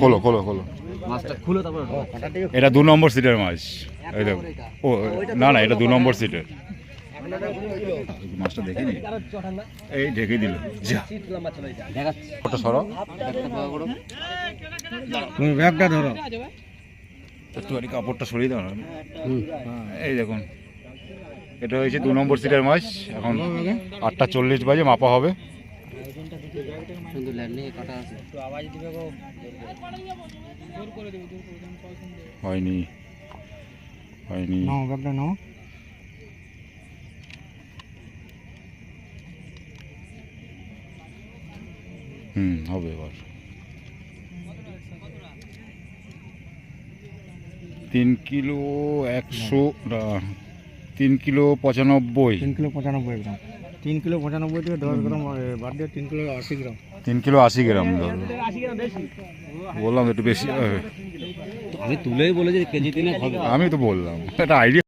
খোলো খোলো খোলো। এটা দু নম্বর সিটের মাছ। এই দেখো। ও না না এটা দু নম্বর সিটের। মাছটা দেখে নি? এই ঢেকে দিল। ওটা তুমি ব্যাগটা ধরো। কাপড়টা সরিয়ে দাও না। এই দেখুন। এটা হয়েছে দু নম্বর সিটের মাছ। এখন আটটা চল্লিশ বাজে মাপা হবে। কিন্তু ল্যান্ডিং এ কাটা আছে হয়নি। হয়নি। নাও ব্যাগটা নাও। হুম হবে এবার। তিন কিলো একশো তিন কিলো পঁচানব্বই। তিন কিলো পঁচানব্বই গ্রাম। তিন কিলো পঁচানব্বই থেকে দশ গ্রাম বাদ দিয়ে তিন কিলো আশি গ্রাম। তিন কিলো আশি গ্রাম বললাম একটু বেশি। আমি তুলেই বলে যে কেজি তিনে হবে। আমি তো বললাম। একটা আইডিয়া